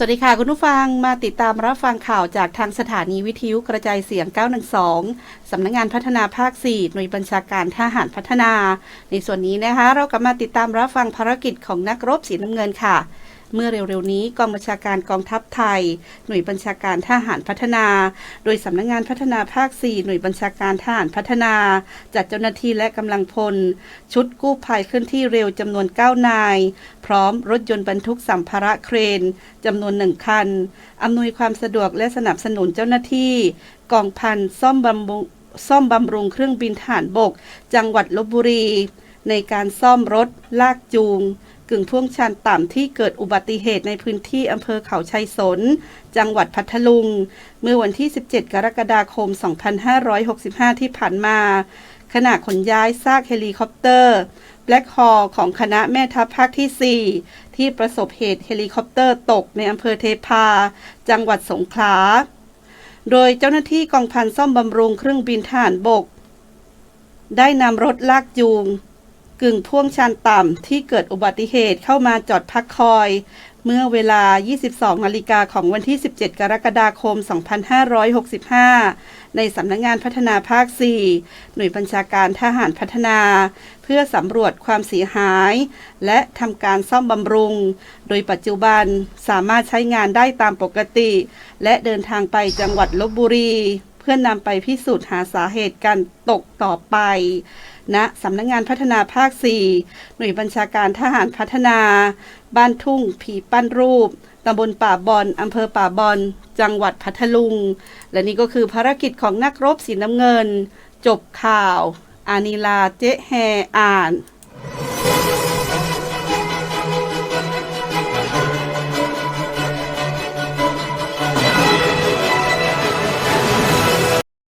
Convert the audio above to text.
สวัสดีค่ะ คุณผู้ฟังมาติดตามรับฟังข่าวจากทางสถานีวิทยุกระจายเสียง 912 สำนักงงานพัฒนาภาค 4 หน่วยบัญชาการทหารพัฒนา ในส่วนนี้นะคะ เรากลับมาติดตามรับฟังภารกิจของนักรบสีน้ำเงินค่ะ เมื่อเร็วๆนี้กองบัญชาการกองทัพไทย หน่วยบัญชาการทหารพัฒนา โดยสำนักงงานพัฒนาภาค 4 หน่วยบัญชาการทหารพัฒนา จัดเจ้าหน้าที่และกำลังพล ชุดกู้ภัยเคลื่อนที่เร็วจำนวน 9 นาย พร้อมรถยนต์บรรทุกสัมภาระเครนจำนวนหนึ่งคันอำนวยความสะดวกและสนับสนุนเจ้าหน้าที่ กองพันซ่อมบำรุงซ่อมบำรุงเครื่องบินทหารบก จังหวัดลบบุรี ในการซ่อมรถลากจูง กึ่งพ่วงชันต่ำที่เกิดอุบัติเหตุในพื้นที่อำเภอเขาชัยสน จังหวัดพัทลุง เมื่อวันที่ 17 กรกฎาคม 2565 ที่ผ่านมา ขณะขนย้ายซากเฮลิคอปเตอร์แบล็คฮอลของคณะแม่ทัพภาคที่ 4 ที่ประสบเหตุเฮลิคอปเตอร์ตกในอำเภอเทพา จังหวัดสงขลา โดยเจ้าหน้าที่กองพันซ่อมบำรุงเครื่องบินทหารบก ได้นำรถลากจูง กึ่งพ่วงชันต่ำที่เกิดอุบัติเหตุเข้ามาจอดพักคอย เมื่อเวลา 22 นาฬิกาของวันที่ 17 กรกฎาคม 2565 ในสำนักงงานพัฒนาภาค 4 หน่วยบัญชาการทหารพัฒนา เพื่อสำรวจความเสียหาย และทำการซ่อมบำรุง โดยปัจจุบันสามารถใช้งานได้ตามปกติ และเดินทางไปจังหวัดลบบุรี พื่อนนำไปพิสูจน์หาสาเหตุการตกต่อไปณสำนักงงานพัฒนาภาค 4 หน่วยบัญชาการทหารพัฒนา บ้านทุ่ง ผีปั้นรูปตำบลป่าบอนอำเภอป่าบอนจังหวัดพัทลุง และนี่ก็คือภารกิจของนักรบสีน้ำเงิน จบข่าว อานิลาเจ๊แฮอ่าน